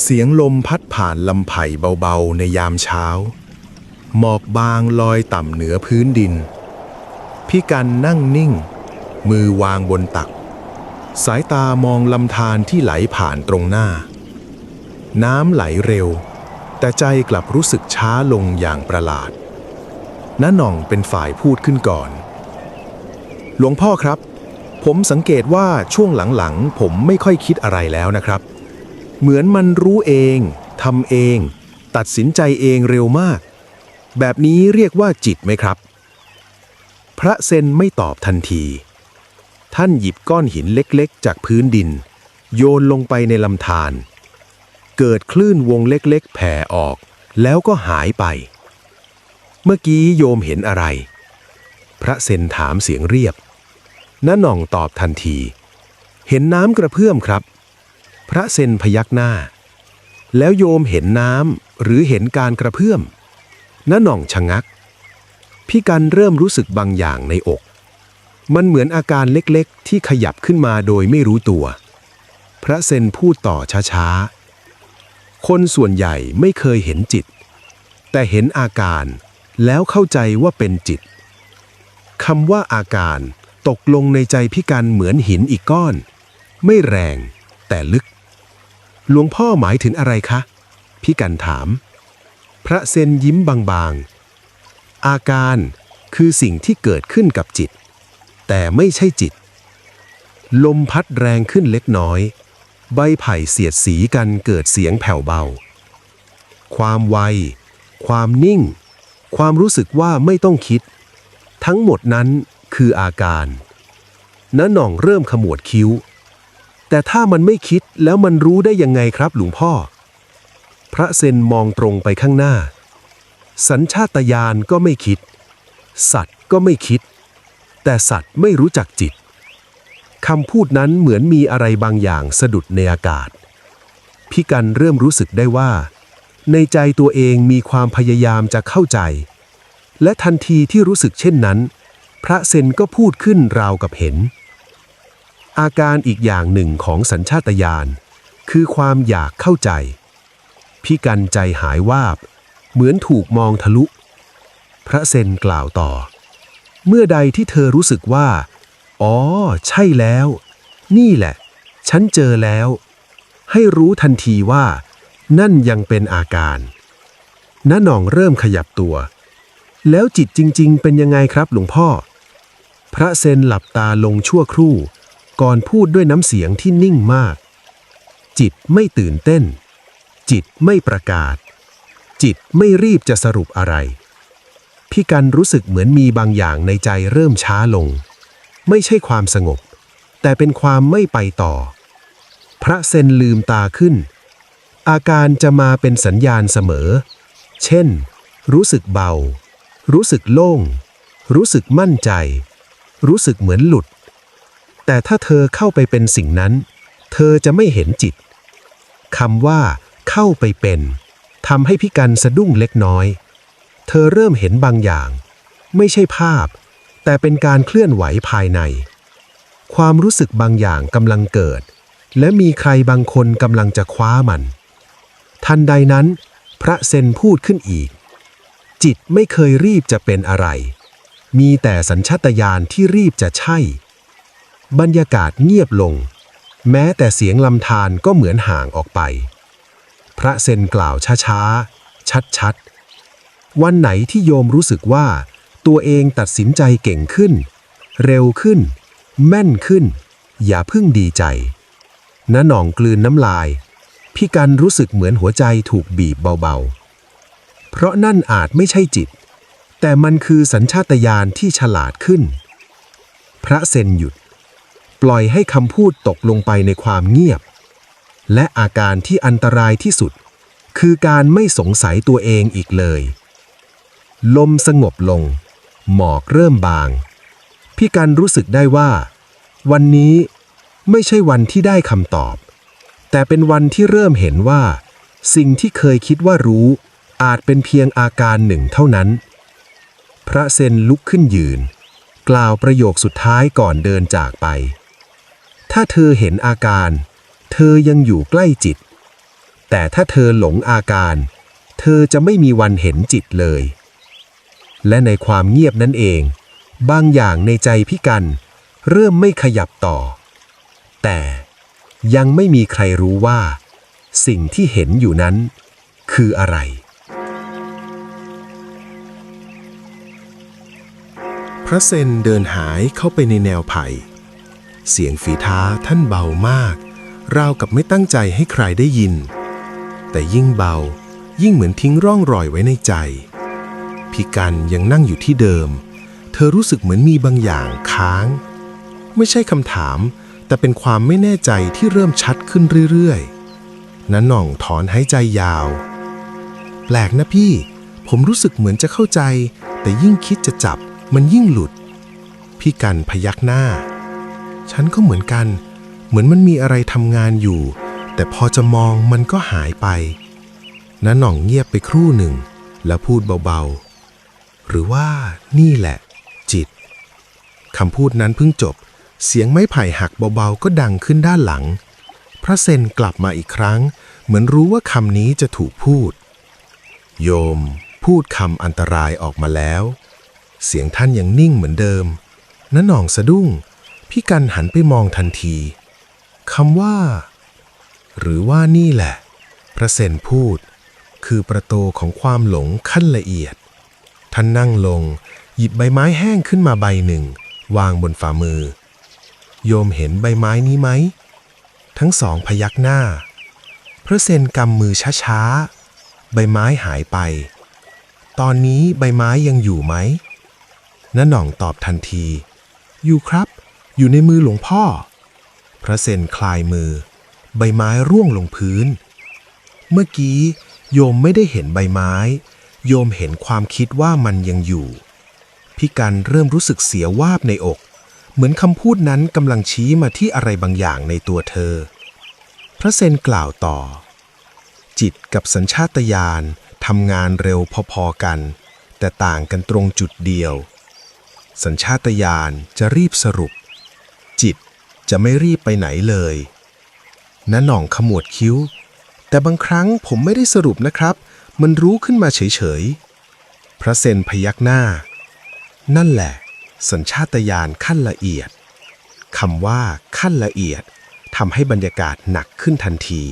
เสียงลมพัดผ่านลำไผ่เบาๆในยามเช้า หมอกบางลอยต่ำเหนือพื้นดิน พี่กันนั่งนิ่ง มือวางบนตัก สายตามองลำธารที่ไหลผ่านตรงหน้า น้ำไหลเร็ว แต่ใจกลับรู้สึกช้าลงอย่างประหลาดน้าหน่องเป็นฝ่ายพูดขึ้นก่อน หลวงพ่อครับ ผมสังเกตว่าช่วงหลังๆ ผมไม่ค่อยคิดอะไรแล้วนะครับ เหมือนมันรู้เองทำเอง ตัดสินใจเองเร็วมาก แบบนี้เรียกว่าจิตไหมครับ พระเซนไม่ตอบทันที ท่านหยิบก้อนหินเล็กๆ จากพื้นดิน โยนลงไปในลำธารเกิดคลื่นวงเล็กๆ แผ่ออก แล้วก็หายไป เมื่อกี้โยมเห็นอะไร พระเซนถามเสียงเรียบน้าหน่องตอบทันที เห็นน้ำกระเพื่อมครับ ระเซนพยักหน้า แล้วโยมเห็นน้ำหรือเห็นการกระเพื่อมน้าหน่องชะงัก พี่กันเริ่มรู้สึกบางอย่างในอก มันเหมือนอาการเล็กๆ ที่ขยับขึ้นมาโดยไม่รู้ตัว พระเซนพูดต่อช้าๆ คนส่วนใหญ่ไม่เคยเห็นจิต แต่เห็นอาการแล้วเข้าใจว่าเป็นจิตคำว่าอาการตกลงในใจพี่กันเหมือนหินอีกก้อน ไม่แรงแต่ลึก หลวงพ่อหมายถึงอะไรคะ พี่กันถาม พระเซนยิ้มบางๆ อาการคือสิ่งที่เกิดขึ้นกับจิต แต่ไม่ใช่จิต ลมพัดแรงขึ้นเล็กน้อย ใบไผ่เสียดสีกันเกิดเสียงแผ่วเบา ความไว ความนิ่ง ความรู้สึกว่าไม่ต้องคิด ทั้งหมดนั้นคืออาการน้าหน่องเริ่มขมวดคิ้ว แต่ถ้ามันไม่คิดแล้วมันรู้ได้ยังไงครับหลวงพ่อ พระเซนมองตรงไปข้างหน้า สัญชาตญาณก็ไม่คิด สัตว์ก็ไม่คิด แต่สัตว์ไม่รู้จักจิตคำพูดนั้นเหมือนมีอะไรบางอย่างสะดุดในอากาศ พี่กันเริ่มรู้สึกได้ว่า ในใจตัวเองมีความพยายามจะเข้าใจ และทันทีที่รู้สึกเช่นนั้น พระเซนก็พูดขึ้นราวกับเห็น อาการอีกอย่างหนึ่งของสัญชาตญาณคือความอยากเข้าใจ พี่กันใจหายวาบ เหมือนถูกมองทะลุ พระเซนกล่าวต่อ เมื่อใดที่เธอรู้สึกว่า อ๋อ ใช่แล้ว นี่แหละ ฉันเจอแล้ว ให้รู้ทันทีว่า นั่นยังเป็นอาการน้าหน่องเริ่มขยับตัว แล้วจิตจริง ๆ เป็นยังไงครับหลวงพ่อ พระเซนหลับตาลงชั่วครู่ ก่อนพูดด้วยน้ำเสียงที่นิ่งมาก จิตไม่ตื่นเต้น จิตไม่ประกาศ จิตไม่รีบจะสรุปอะไร พี่กันรู้สึกเหมือนมีบางอย่างในใจเริ่มช้าลง ไม่ใช่ความสงบ แต่เป็นความไม่ไปต่อ พระเซนลืมตาขึ้น อาการจะมาเป็นสัญญาณเสมอ เช่น รู้สึกเบา รู้สึกโล่ง รู้สึกมั่นใจ รู้สึกเหมือนหลุด แต่ถ้าเธอเข้าไปเป็นสิ่งนั้น เธอจะไม่เห็นจิตคำว่า เข้าไปเป็นทำให้พิกันสะดุ้งเล็กน้อย เธอเริ่มเห็นบางอย่าง ไม่ใช่ภาพ แต่เป็นการเคลื่อนไหวภายใน ความรู้สึกบางอย่างกำลังเกิด และมีใครบางคนกำลังจะคว้ามัน ทันใดนั้น พระเซนพูดขึ้นอีก จิตไม่เคยรีบจะเป็นอะไร มีแต่สัญชาตญาณที่รีบจะใช่ บรรยากาศเงียบลง แม้แต่เสียงลำธารก็เหมือนห่างออกไป พระเซนกล่าวช้าๆ ชัดๆ วันไหนที่โยมรู้สึกว่า ตัวเองตัดสินใจเก่งขึ้น เร็วขึ้น แม่นขึ้น อย่าเพิ่งดีใจน้าหน่องกลืนน้ำลาย พี่กันรู้สึกเหมือนหัวใจถูกบีบเบาๆ เพราะนั่นอาจไม่ใช่จิต แต่มันคือสัญชาตญาณที่ฉลาดขึ้น พระเซนหยุด ปล่อยให้คำพูดตกลงไปในความเงียบ และอาการที่อันตรายที่สุด คือการไม่สงสัยตัวเองอีกเลย ลมสงบลง หมอกเริ่มบาง พี่กันรู้สึกได้ว่า วันนี้ไม่ใช่วันที่ได้คำตอบ แต่เป็นวันที่เริ่มเห็นว่า สิ่งที่เคยคิดว่ารู้ อาจเป็นเพียงอาการหนึ่งเท่านั้น พระเซนลุกขึ้นยืน กล่าวประโยคสุดท้ายก่อนเดินจากไป ถ้าเธอเห็นอาการ เธอยังอยู่ใกล้จิต แต่ถ้าเธอหลงอาการ เธอจะไม่มีวันเห็นจิตเลย และในความเงียบนั้นเอง บางอย่างในใจพี่กัน เริ่มไม่ขยับต่อ แต่ยังไม่มีใครรู้ว่า สิ่งที่เห็นอยู่นั้น คืออะไรพระเซนเดินหายเข้าไปในแนวไผ่ เสียงฝีเท้าท่านเบามาก ราวกับไม่ตั้งใจให้ใครได้ยิน แต่ยิ่งเบายิ่งเหมือนทิ้งร่องรอยไว้ในใจพี่กันยังนั่งอยู่ที่เดิม เธอรู้สึกเหมือนมีบางอย่างค้าง ไม่ใช่คำถาม แต่เป็นความไม่แน่ใจที่เริ่มชัดขึ้นเรื่อยๆนันหน่องถอนหายใจยาว แปลกนะพี่ ผมรู้สึกเหมือนจะเข้าใจ แต่ยิ่งคิดจะจับมันยิ่งหลุด พี่กันพยักหน้า ฉันก็เหมือนกัน เหมือนมันมีอะไรทำงานอยู่ แต่พอจะมองมันก็หายไปน้าหน่องเงียบไปครู่หนึ่ง แล้วพูดเบาๆ หรือว่านี่แหละ จิตคำพูดนั้นเพิ่งจบ เสียงไม้ไผ่หักเบาๆ ก็ดังขึ้นด้านหลัง พระเซนกลับมาอีกครั้ง เหมือนรู้ว่าคำนี้จะถูกพูด โยม พูดคำอันตรายออกมาแล้ว เสียงท่านยังนิ่งเหมือนเดิมน้าหน่องสะดุ้ง พี่กันหันไปมองทันทีคำว่า หรือว่านี่แหละ พระเซนพูด คือประตูของความหลงขั้นละเอียด ท่านนั่งลง หยิบใบไม้แห้งขึ้นมาใบหนึ่ง วางบนฝ่ามือ โยมเห็นใบไม้นี้ไหม ทั้งสองพยักหน้า พระเซนกำมือช้าๆ ใบไม้หายไป ตอนนี้ใบไม้ยังอยู่ไหมน้าหน่องตอบทันที อยู่ครับ อยู่ในมือหลวงพ่อ พระเซนคลายมือ ใบไม้ร่วงลงพื้น เมื่อกี้โยมไม่ได้เห็นใบไม้ โยมเห็นความคิดว่ามันยังอยู่ พี่กันเริ่มรู้สึกเสียวาบในอก เหมือนคำพูดนั้นกำลังชี้มาที่อะไรบางอย่างในตัวเธอ พระเซนกล่าวต่อ จิตกับสัญชาตญาณทำงานเร็วพอๆกัน แต่ต่างกันตรงจุดเดียว สัญชาตญาณจะรีบสรุป จิตจะไม่รีบไปไหนเลยน้าหน่องขมวดคิ้ว แต่บางครั้งผมไม่ได้สรุปนะครับ มันรู้ขึ้นมาเฉยๆ พระเซนพยักหน้า นั่นแหละ สัญชาตญาณขั้นละเอียดคำว่าขั้นละเอียดทำให้บรรยากาศหนักขึ้นทันที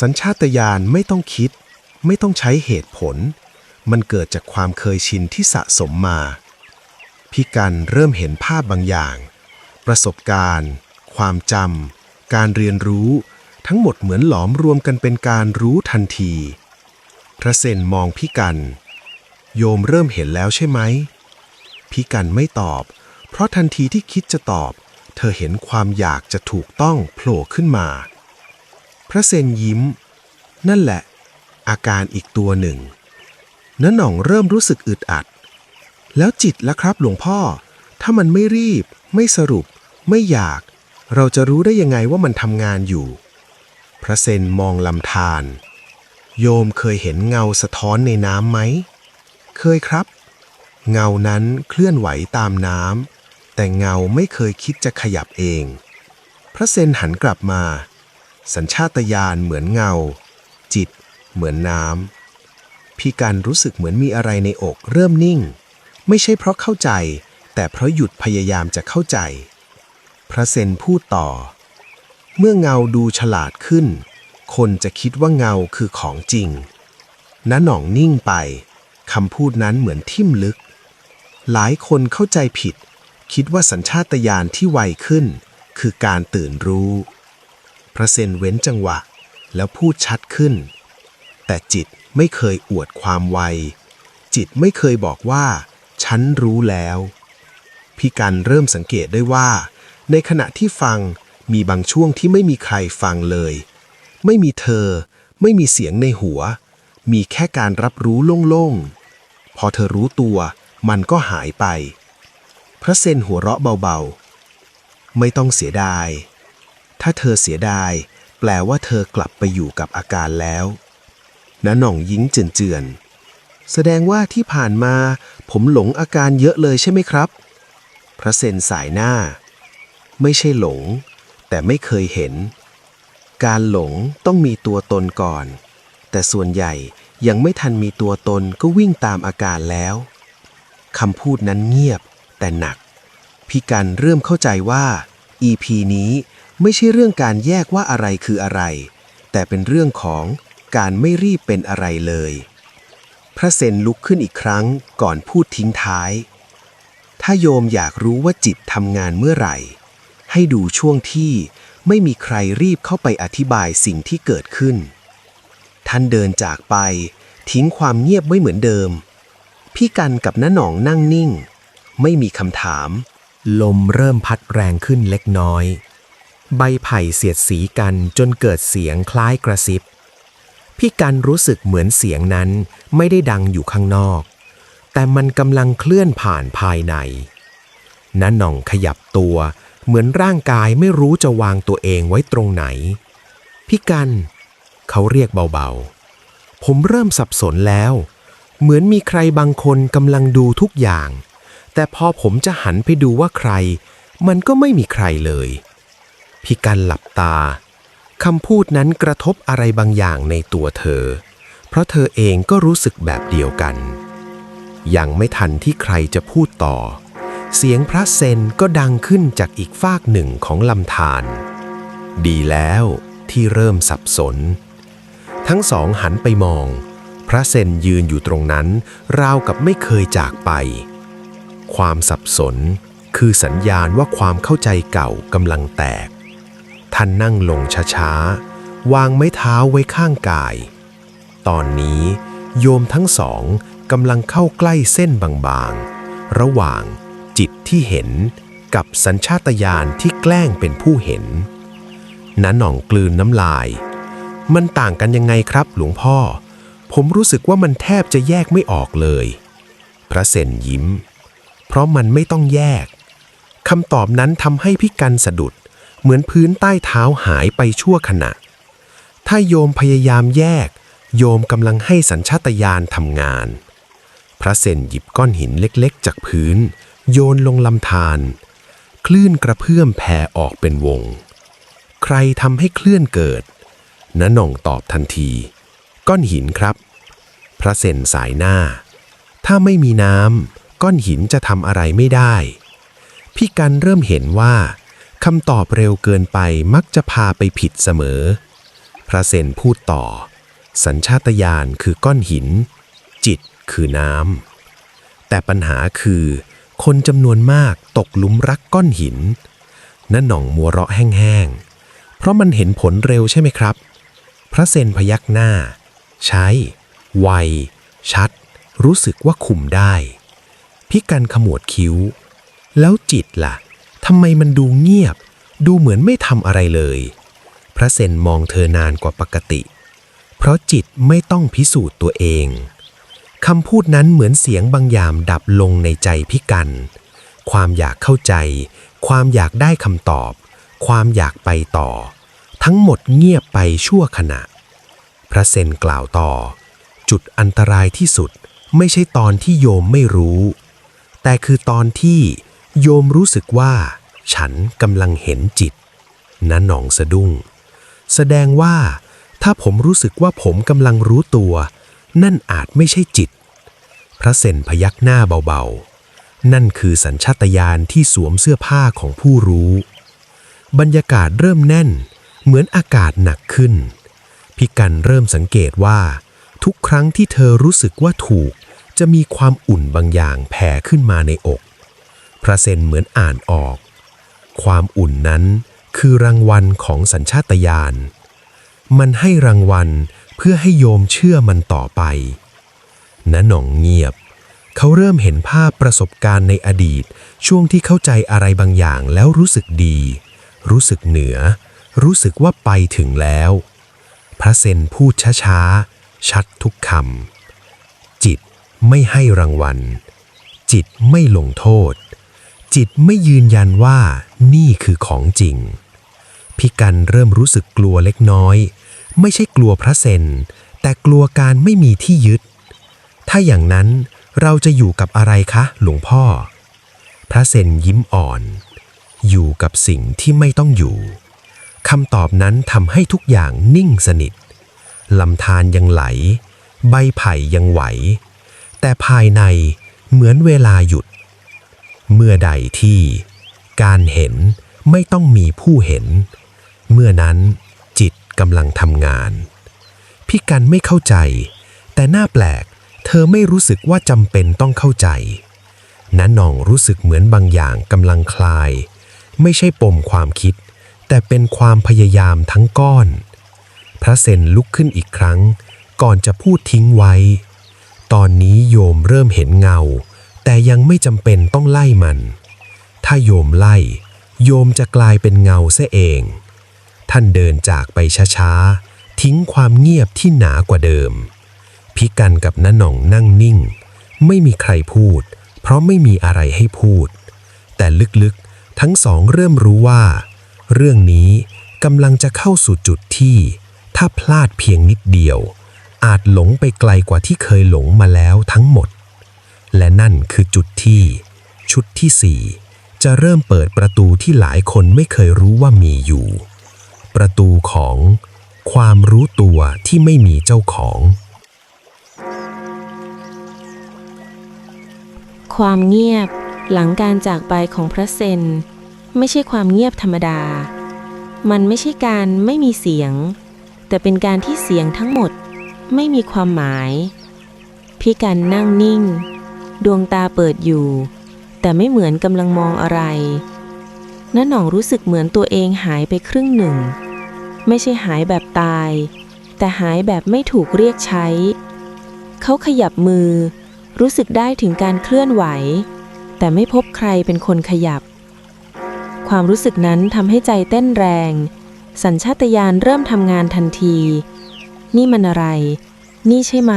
สัญชาตญาณไม่ต้องคิด ไม่ต้องใช้เหตุผล มันเกิดจากความเคยชินที่สะสมมา พี่กันเริ่มเห็นภาพบางอย่าง ประสบการณ์ ความจำการเรียนรู้ ทั้งหมดเหมือนหลอมรวมกันเป็นการรู้ทันที พระเซนมองพี่กัน โยมเริ่มเห็นแล้วใช่ไหมพี่กันไม่ตอบ เพราะทันทีที่คิดจะตอบ เธอเห็นความอยากจะถูกต้องโผล่ขึ้นมา พระเซนยิ้ม นั่นแหละ อาการอีกตัวหนึ่งน้าหน่องเริ่มรู้สึกอึดอัด แล้วจิตละครับหลวงพ่อ ถ้ามันไม่รีบ ไม่สรุป ไม่อยาก เราจะรู้ได้ยังไงว่ามันทำงานอยู่ พระเซนมองลำธาร โยมเคยเห็นเงาสะท้อนในน้ำไหม เคยครับ เงานั้นเคลื่อนไหวตามน้ำ แต่เงาไม่เคยคิดจะขยับเอง พระเซนหันกลับมา สัญชาตญาณเหมือนเงา จิต เหมือนน้ำ พี่การรู้สึกเหมือนมีอะไรในอกเริ่มนิ่ง ไม่ใช่เพราะเข้าใจ แต่เพราะหยุดพยายามจะเข้าใจ พระเซนพูดต่อ เมื่อเงาดูฉลาดขึ้น คนจะคิดว่าเงาคือของจริงน้าหน่องนิ่งไปคำพูดนั้นเหมือนทิ่มลึก หลายคนเข้าใจผิด คิดว่าสัญชาตญาณที่ไวขึ้น คือการตื่นรู้ พระเซนเว้นจังหวะแล้วพูดชัดขึ้น แต่จิตไม่เคยอวดความไว จิตไม่เคยบอกว่า ฉันรู้แล้ว พี่กันเริ่มสังเกตได้ว่า ในขณะที่ฟังมีบางช่วงที่ไม่มีใครฟังเลย ไม่มีเธอ ไม่มีเสียงในหัว มีแค่การรับรู้โล่งๆ พอเธอรู้ตัว มันก็หายไป พระเซนหัวเราะเบาๆ ไม่ต้องเสียดาย ถ้าเธอเสียดาย แปลว่าเธอกลับไปอยู่กับอาการแล้วน้าหน่องยิ้งเจือนๆ แสดงว่าที่ผ่านมา ผมหลงอาการเยอะเลยใช่ไหมครับ พระเซนสายหน้า ไม่ใช่หลง แต่ไม่เคยเห็น การหลงต้องมีตัวตนก่อน แต่ส่วนใหญ่ยังไม่ทันมีตัวตนก็วิ่งตามอาการแล้วคำพูดนั้นเงียบแต่หนัก พี่กันเริ่มเข้าใจว่า EP นี้ไม่ใช่เรื่องการแยกว่าอะไรคืออะไร แต่เป็นเรื่องของการไม่รีบเป็นอะไรเลย พระเซนลุกขึ้นอีกครั้งก่อนพูดทิ้งท้าย ถ้าโยมอยากรู้ว่าจิตทำงานเมื่อไหร่ ให้ดูช่วงที่ไม่มีใครรีบเข้าไปอธิบายสิ่งที่เกิดขึ้น ท่านเดินจากไป ทิ้งความเงียบไว้เหมือนเดิม พี่กันกับน้าหนองนั่งนิ่ง ไม่มีคำถาม ลมเริ่มพัดแรงขึ้นเล็กน้อย ใบไผ่เสียดสีกันจนเกิดเสียงคล้ายกระซิบ พี่กันรู้สึกเหมือนเสียงนั้นไม่ได้ดังอยู่ข้างนอก แต่มันกำลังเคลื่อนผ่านภายในน้าหน่องขยับตัว เหมือนร่างกายไม่รู้จะวางตัวเองไว้ตรงไหน พี่กัน เขาเรียกเบาๆ ผมเริ่มสับสนแล้ว เหมือนมีใครบางคนกำลังดูทุกอย่าง แต่พอผมจะหันไปดูว่าใคร มันก็ไม่มีใครเลย พี่กันหลับตาคำพูดนั้นกระทบอะไรบางอย่างในตัวเธอ เพราะเธอเองก็รู้สึกแบบเดียวกัน ยังไม่ทันที่ใครจะพูดต่อ เสียงพระเซนก็ดังขึ้นจากอีกฟากหนึ่งของลำธาร ดีแล้วที่เริ่มสับสน ทั้งสองหันไปมอง พระเซนยืนอยู่ตรงนั้น ราวกับไม่เคยจากไป ความสับสนคือสัญญาณว่าความเข้าใจเก่ากำลังแตก ท่านนั่งลงช้าๆ วางไม้เท้าไว้ข้างกาย ตอนนี้โยมทั้งสองกำลังเข้าใกล้เส้นบางๆ ระหว่าง จิตที่เห็นกับสัญชาตญาณที่แกล้งเป็นผู้เห็นน้าหน่องกลืนน้ำลาย มันต่างกันยังไงครับหลวงพ่อ ผมรู้สึกว่ามันแทบจะแยกไม่ออกเลย พระเซนยิ้ม เพราะมันไม่ต้องแยกคำตอบนั้นทำให้พี่กันสะดุด เหมือนพื้นใต้เท้าหายไปชั่วขณะ ถ้าโยมพยายามแยก โยมกำลังให้สัญชาตญาณทำงาน พระเซนหยิบก้อนหินเล็กๆ จากพื้น โยนลงลำธารคลื่นกระเพื่อมแผ่ออกเป็นวง ใครทำให้เคลื่อนเกิดณหน่องตอบทันที ก้อนหินครับ พระเซนสายหน้า ถ้าไม่มีน้ำก้อนหินจะทำอะไรไม่ได้ พี่กันเริ่มเห็นว่าคำตอบเร็วเกินไปมักจะพาไปผิดเสมอ พระเซนพูดต่อ สัญชาตญาณคือก้อนหิน จิตคือน้ำแต่ปัญหาคือ คนจำนวนมากตกหลุมรักก้อนหินนั่นหน่องมัวเราะแห้งๆ เพราะมันเห็นผลเร็วใช่ไหมครับ พระเซนพยักหน้า ใช้ ไว ชัด รู้สึกว่าคุมได้พี่กันขมวดคิ้ว แล้วจิตล่ะทำไมมันดูเงียบ ดูเหมือนไม่ทำอะไรเลย พระเซนมองเธอนานกว่าปกติ เพราะจิตไม่ต้องพิสูจน์ตัวเอง คำพูดนั้นเหมือนเสียงบางอย่างดับลงในใจพี่กัน ความอยากเข้าใจ ความอยากได้คำตอบ ความอยากไปต่อ ทั้งหมดเงียบไปชั่วขณะ พระเซนกล่าวต่อ จุดอันตรายที่สุดไม่ใช่ตอนที่โยมไม่รู้ แต่คือตอนที่โยมรู้สึกว่า ฉันกำลังเห็นจิตนั้นหนองสะดุ้ง แสดงว่า ถ้าผมรู้สึกว่าผมกำลังรู้ตัว นั่นอาจไม่ใช่จิต พระเซนพยักหน้าเบาๆ นั่นคือสัญชาตญาณที่สวมเสื้อผ้าของผู้รู้ บรรยากาศเริ่มแน่น เหมือนอากาศหนักขึ้นพี่กันเริ่มสังเกตว่า ทุกครั้งที่เธอรู้สึกว่าถูก จะมีความอุ่นบางอย่างแผ่ขึ้นมาในอก พระเซนเหมือนอ่านออก ความอุ่นนั้นคือรางวัลของสัญชาตญาณมันให้รางวัล เพื่อให้โยมเชื่อมันต่อไปณหน่องเงียบ เขาเริ่มเห็นภาพประสบการณ์ในอดีต ช่วงที่เข้าใจอะไรบางอย่างแล้วรู้สึกดี รู้สึกเหนือ รู้สึกว่าไปถึงแล้ว พระเซนพูดช้าๆ ชัดทุกคำ จิตไม่ให้รางวัล จิตไม่ลงโทษ จิตไม่ยืนยันว่านี่คือของจริง พิกันเริ่มรู้สึกกลัวเล็กน้อย ไม่ใช่กลัวพระเซนแต่กลัวการไม่มีที่ยึด ถ้าอย่างนั้นเราจะอยู่กับอะไรคะ หลวงพ่อ พระเซนยิ้มอ่อน อยู่กับสิ่งที่ไม่ต้องอยู่คำตอบนั้นทำให้ทุกอย่างนิ่งสนิทลำธารยังไหล ใบไผ่ยังไหว แต่ภายในเหมือนเวลาหยุด เมื่อใดที่ การเห็นไม่ต้องมีผู้เห็น เมื่อนั้น กำลังทำงาน พี่กันไม่เข้าใจ แต่หน้าแปลก เธอไม่รู้สึกว่าจำเป็นต้องเข้าใจน้าหน่องรู้สึกเหมือนบางอย่างกำลังคลาย ไม่ใช่ปมความคิด แต่เป็นความพยายามทั้งก้อน พระเซนลุกขึ้นอีกครั้ง ก่อนจะพูดทิ้งไว้ ตอนนี้โยมเริ่มเห็นเงา แต่ยังไม่จำเป็นต้องไล่มัน ถ้าโยมไล่ โยมจะกลายเป็นเงาเสียเอง ท่านเดินจากไปช้าๆ ทิ้งความเงียบที่หนากว่าเดิม พิกันกับน้าหน่องนั่งนิ่ง ไม่มีใครพูด เพราะไม่มีอะไรให้พูด แต่ลึกๆทั้งสองเริ่มรู้ว่า เรื่องนี้กำลังจะเข้าสู่จุดที่ ถ้าพลาดเพียงนิดเดียว อาจหลงไปไกลกว่าที่เคยหลงมาแล้วทั้งหมด และนั่นคือจุดที่ ชุดที่สี่จะเริ่มเปิดประตูที่หลายคนไม่เคยรู้ว่ามีอยู่ ประตูของความรู้ตัวที่ไม่มีเจ้าของ ความเงียบหลังการจากไปของพระเซน ไม่ใช่ความเงียบธรรมดา มันไม่ใช่การไม่มีเสียง แต่เป็นการที่เสียงทั้งหมดไม่มีความหมาย พี่กันนั่งนิ่ง ดวงตาเปิดอยู่ แต่ไม่เหมือนกำลังมองอะไรน้าหน่องรู้สึกเหมือนตัวเองหายไปครึ่งหนึ่ง ไม่ใช่หายแบบตาย แต่หายแบบไม่ถูกเรียกใช้ เขาขยับมือ รู้สึกได้ถึงการเคลื่อนไหว แต่ไม่พบใครเป็นคนขยับ ความรู้สึกนั้นทำให้ใจเต้นแรง สัญชาตญาณเริ่มทำงานทันที นี่มันอะไร นี่ใช่ไหม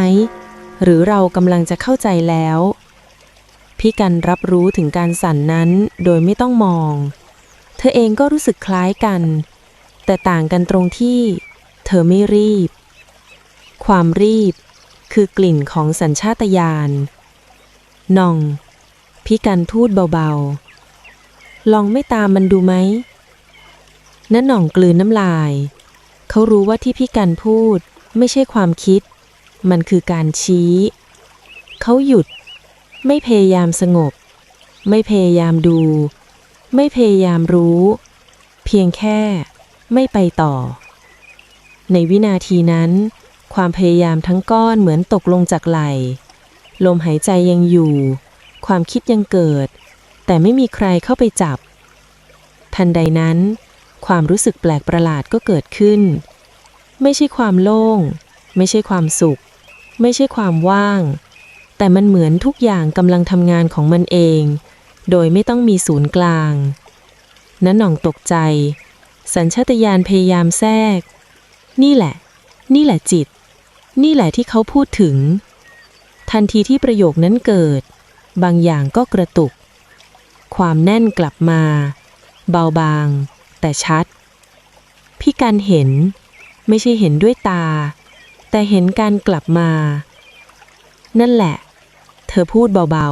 หรือเรากำลังจะเข้าใจแล้วพี่กันรับรู้ถึงการสั่นนั้นโดยไม่ต้องมอง เธอเองก็รู้สึกคล้ายกัน แต่ต่างกันตรงที่ เธอไม่รีบ ความรีบคือกลิ่นของสัญชาตญาณน่องพี่กันพูดเบาๆ ลองไม่ตามมันดูไหมนั่นหน่องกลืนน้ำลาย เขารู้ว่าที่พี่กันพูดไม่ใช่ความคิด มันคือการชี้ เขาหยุด ไม่พยายามสงบ ไม่พยายามดู ไม่พยายามรู้ เพียงแค่ ไม่ไปต่อ ในวินาทีนั้น ความพยายามทั้งก้อนเหมือนตกลงจากไหล ลมหายใจยังอยู่ ความคิดยังเกิด แต่ไม่มีใครเข้าไปจับ ทันใดนั้น ความรู้สึกแปลกประหลาดก็เกิดขึ้น ไม่ใช่ความโล่ง ไม่ใช่ความสุข ไม่ใช่ความว่าง แต่มันเหมือนทุกอย่างกำลังทำงานของมันเอง โดยไม่ต้องมีศูนย์กลางนั้นหน่องตกใจ สัญชาตญาณพยายามแทรก นี่แหละ นี่แหละจิต นี่แหละที่เขาพูดถึง ทันทีที่ประโยคนั้นเกิด บางอย่างก็กระตุก ความแน่นกลับมา เบาบาง แต่ชัด พี่กันเห็นไม่ใช่เห็นด้วยตา แต่เห็นการกลับมา นั่นแหละ เธอพูดเบา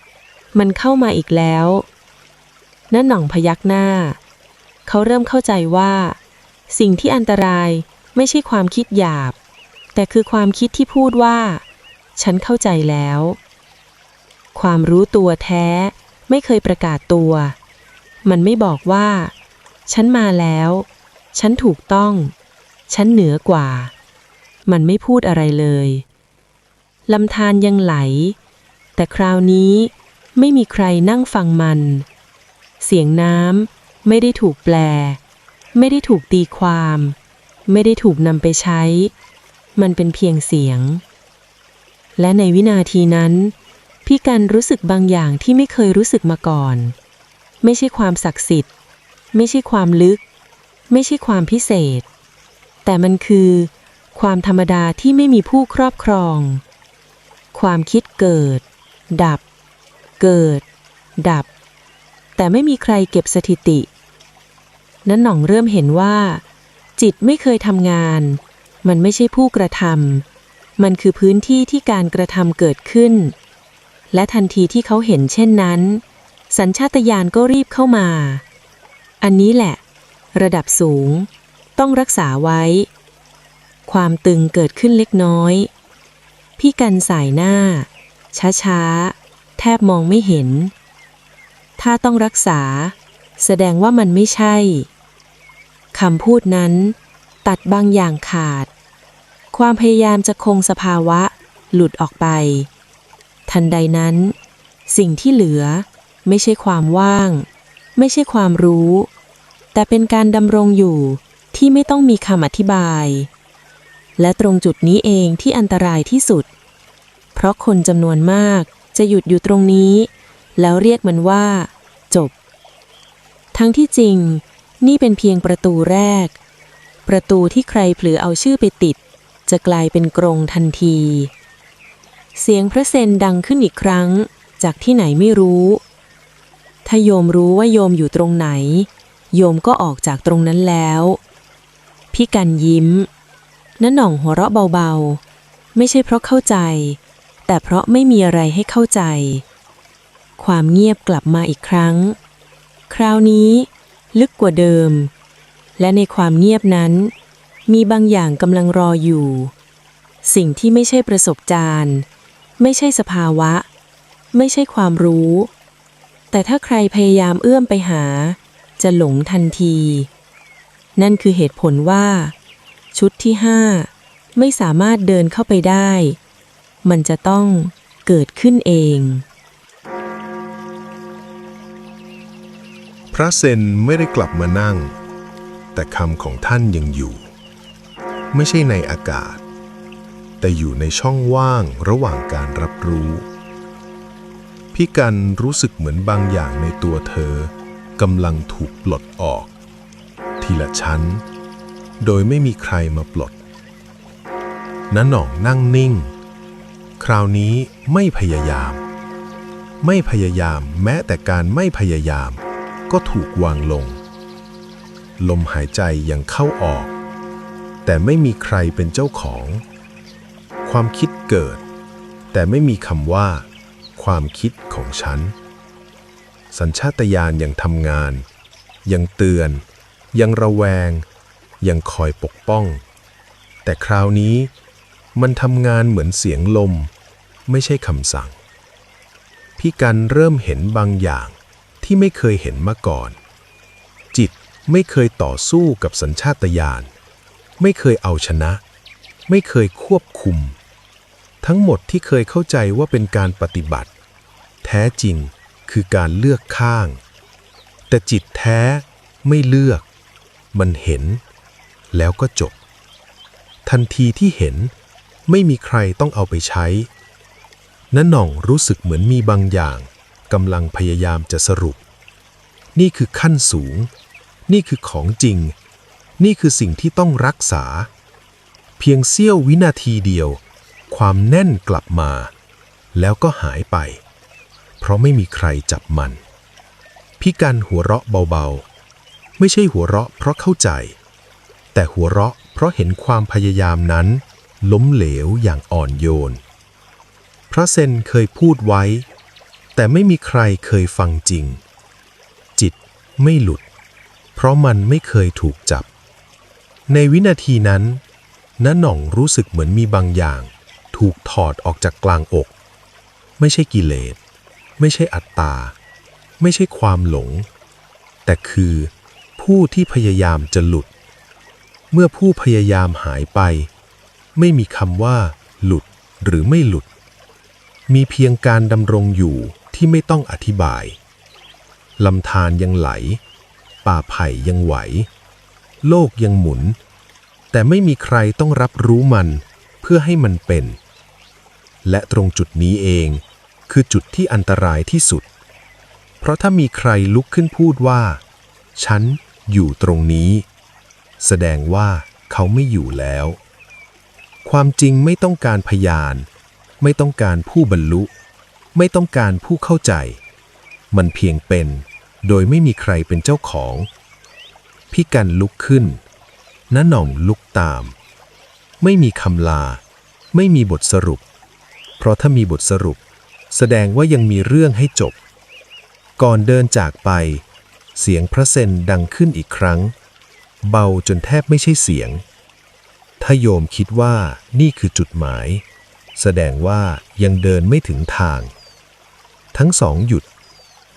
ๆ มันเข้ามาอีกแล้วนั่นหน่องพยักหน้า เขาเริ่มเข้าใจว่า สิ่งที่อันตรายไม่ใช่ความคิดหยาบ แต่คือความคิดที่พูดว่า ฉันเข้าใจแล้ว ความรู้ตัวแท้ไม่เคยประกาศตัว มันไม่บอกว่า ฉันมาแล้ว ฉันถูกต้อง ฉันเหนือกว่า มันไม่พูดอะไรเลยลำธารยังไหล แต่คราวนี้ไม่มีใครนั่งฟังมัน เสียงน้ำ ไม่ได้ถูกแปล ไม่ได้ถูกตีความ ไม่ได้ถูกนำไปใช้ มันเป็นเพียงเสียง และในวินาทีนั้น พี่กันรู้สึกบางอย่างที่ไม่เคยรู้สึกมาก่อน ไม่ใช่ความศักดิ์สิทธิ์ ไม่ใช่ความลึก ไม่ใช่ความพิเศษ แต่มันคือ ความธรรมดาที่ไม่มีผู้ครอบครอง ความคิดเกิด ดับ เกิด ดับแต่ไม่มีใครเก็บสถิติ นั้นหน่องเริ่มเห็นว่า จิตไม่เคยทำงาน มันไม่ใช่ผู้กระทำมันคือพื้นที่ที่การกระทำเกิดขึ้น และทันทีที่เขาเห็นเช่นนั้น สัญชาตญาณก็รีบเข้ามา อันนี้แหละ ระดับสูง ต้องรักษาไว้ ความตึงเกิดขึ้นเล็กน้อย พี่กันสายหน้า ช้าๆ แทบมองไม่เห็น ถ้าต้องรักษาแสดงว่ามันไม่ใช่ คำพูดนั้น ตัดบางอย่างขาด ความพยายามจะคงสภาวะ หลุดออกไป ทันใดนั้น สิ่งที่เหลือ ไม่ใช่ความว่าง ไม่ใช่ความรู้ แต่เป็นการดำรงอยู่ที่ไม่ต้องมีคำอธิบาย และตรงจุดนี้เองที่อันตรายที่สุด เพราะคนจำนวนมากจะหยุดอยู่ตรงนี้ แล้วเรียกมันว่า จบ ทั้งที่จริง นี่เป็นเพียงประตูแรก ประตูที่ใครเผลอเอาชื่อไปติด จะกลายเป็นกรงทันที เสียงพระเซนดังขึ้นอีกครั้ง จากที่ไหนไม่รู้ ถ้าโยมรู้ว่าโยมอยู่ตรงไหน โยมก็ออกจากตรงนั้นแล้ว พี่กันยิ้มน้าหน่องหัวเราะเบาๆ ไม่ใช่เพราะเข้าใจ แต่เพราะไม่มีอะไรให้เข้าใจ ความเงียบกลับมาอีกครั้ง คราวนี้ ลึกกว่าเดิม และในความเงียบนั้น มีบางอย่างกำลังรออยู่ สิ่งที่ไม่ใช่ประสบการณ์ ไม่ใช่สภาวะ ไม่ใช่ความรู้ แต่ถ้าใครพยายามเอื้อมไปหา จะหลงทันที นั่นคือเหตุผลว่า ชุดที่ห้าไม่สามารถเดินเข้าไปได้ มันจะต้องเกิดขึ้นเอง พระเซนไม่ได้กลับมานั่ง แต่คำของท่านยังอยู่ ไม่ใช่ในอากาศ แต่อยู่ในช่องว่างระหว่างการรับรู้ พี่กันรู้สึกเหมือนบางอย่างในตัวเธอกำลังถูกปลดออก ทีละชั้น โดยไม่มีใครมาปลดน้าหน่องนั่งนิ่ง คราวนี้ไม่พยายาม ไม่พยายามแม้แต่การไม่พยายาม ก็ถูกวางลง ลมหายใจยังเข้าออก แต่ไม่มีใครเป็นเจ้าของ ความคิดเกิด แต่ไม่มีคำว่า ความคิดของฉัน สัญชาตญาณยังทำงาน ยังเตือน ยังระแวง ยังคอยปกป้อง แต่คราวนี้มันทำงานเหมือนเสียงลม ไม่ใช่คำสั่ง พี่กันเริ่มเห็นบางอย่าง ที่ไม่เคยเห็นมาก่อน จิตไม่เคยต่อสู้กับสัญชาตญาณ ไม่เคยเอาชนะ ไม่เคยควบคุม ทั้งหมดที่เคยเข้าใจว่าเป็นการปฏิบัติ แท้จริงคือการเลือกข้าง แต่จิตแท้ไม่เลือก มันเห็น แล้วก็จบ ทันทีที่เห็นไม่มีใครต้องเอาไปใช้น้าหน่องรู้สึกเหมือนมีบางอย่าง กำลังพยายามจะสรุป นี่คือขั้นสูง นี่คือของจริง นี่คือสิ่งที่ต้องรักษา เพียงเสี้ยววินาทีเดียว ความแน่นกลับมา แล้วก็หายไป เพราะไม่มีใครจับมัน พี่กันหัวเราะเบาๆ ไม่ใช่หัวเราะเพราะเข้าใจ แต่หัวเราะเพราะเห็นความพยายามนั้น ล้มเหลวอย่างอ่อนโยน พระเซนเคยพูดไว้ แต่ไม่มีใครเคยฟังจริง จิตไม่หลุด เพราะมันไม่เคยถูกจับ ในวินาทีนั้นน้าหน่องรู้สึกเหมือนมีบางอย่าง ถูกถอดออกจากกลางอก ไม่ใช่กิเลส ไม่ใช่อัตตา ไม่ใช่ความหลง แต่คือผู้ที่พยายามจะหลุด เมื่อผู้พยายามหายไป ไม่มีคำว่า หลุดหรือไม่หลุด มีเพียงการดำรงอยู่ ที่ไม่ต้องอธิบาย ลำธารยังไหล ป่าไผ่ยังไหว โลกยังหมุน แต่ไม่มีใครต้องรับรู้มันเพื่อให้มันเป็น และตรงจุดนี้เองคือจุดที่อันตรายที่สุด เพราะถ้ามีใครลุกขึ้นพูดว่า ฉันอยู่ตรงนี้ แสดงว่าเขาไม่อยู่แล้ว ความจริงไม่ต้องการพยาน ไม่ต้องการผู้บรรลุ ไม่ต้องการผู้เข้าใจ มันเพียงเป็น โดยไม่มีใครเป็นเจ้าของ พี่กันลุกขึ้นน้าหน่องลุกตาม ไม่มีคำลา ไม่มีบทสรุป เพราะถ้ามีบทสรุป แสดงว่ายังมีเรื่องให้จบ ก่อนเดินจากไป เสียงพระเซนดังขึ้นอีกครั้ง เบาจนแทบไม่ใช่เสียง ถ้าโยมคิดว่านี่คือจุดหมาย แสดงว่ายังเดินไม่ถึงทาง ทั้งสองหยุด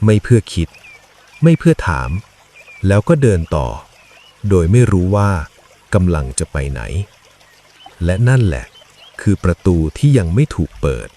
ไม่เพื่อคิด ไม่เพื่อถาม แล้วก็เดินต่อ โดยไม่รู้ว่ากำลังจะไปไหน และนั่นแหละ คือประตูที่ยังไม่ถูกเปิด